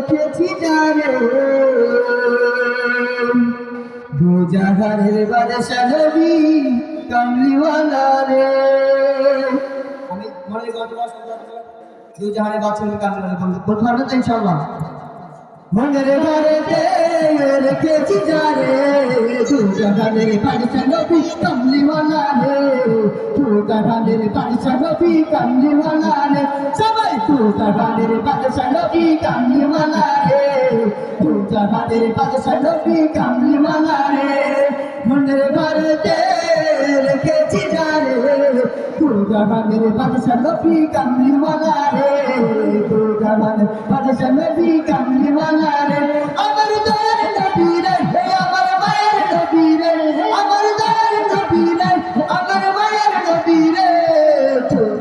রেখেছি জানে দু জাহারের বাদশা নবী কামলিওয়ালা রে আমি মনে গল্প দু জাহারের বাদশা কামলিওয়ালা বলতে পারবেন তো ইনশাআল্লাহ মনের ঘরেতে রেখেছি যারে তু জাহানের বাদশা নবী কামলিওয়ালা রে তু জাহানের বাদশা নবী কামলিওয়ালা রে সবাই তু জাহানের বাদশা वाला रे রে তু জাহানের বাদশা নবী वाला रे মনের ঘরেতে রেখেছি তু জাহানের বাদশা নবী কামলিওয়ালা রে তু জাহানের বাদশা নবী কামলিওয়ালা রে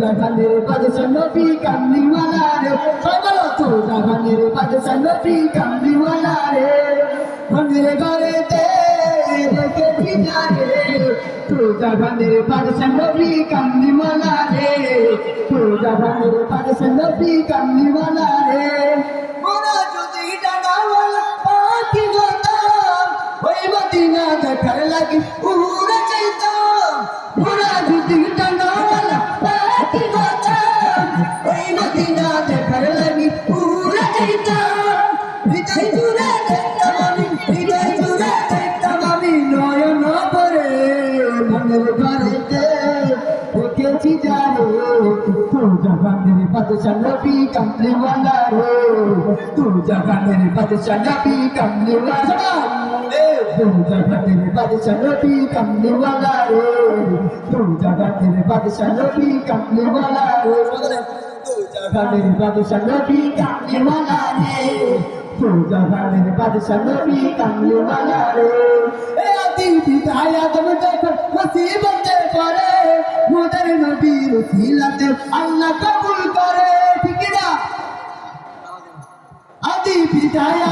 তু জাহানের বাদশা নবী কামলিওয়ালা রে সবাই তু জাহানের বাদশা নবী কামলিওয়ালা রে মনের ঘরেতে রেখেছি রে তু জাহানের বাদশা নবী কামলিওয়ালা রে তু জাহানের বাদশা নবী কামলিওয়ালা রে দেখেছি জানো তু জাগানের বাদশা নবী কামলিওয়ালা রে। তু জাগানের বাদশা নবী কামলিওয়ালা। তু জাগানের বাদশা নবী কামলিওয়ালা রে। তু জাগানের বাদশা নবী কামলিওয়ালা রে। তু জাগানের বাদশা নবী কামলিওয়ালা রে। তু জাগানের বাদশা নবী কামলিওয়ালা রে। সিলাতে আল্লাহ কবুল করে ঠিক না আদি বিদায়া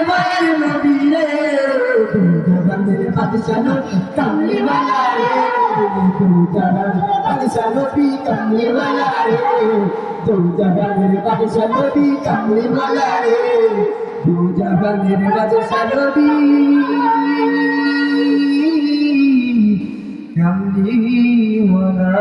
আমার মায়ের নবী রে তু জাগানের বাদশা নবী কামলিওয়ালা রে তু জাগানের বাদশা নবী কামলিওয়ালা রে তু জাগানের বাদশা নবী কামলিওয়ালা রে তু জাগানের বাদশা নবী। কামলিওয়ালা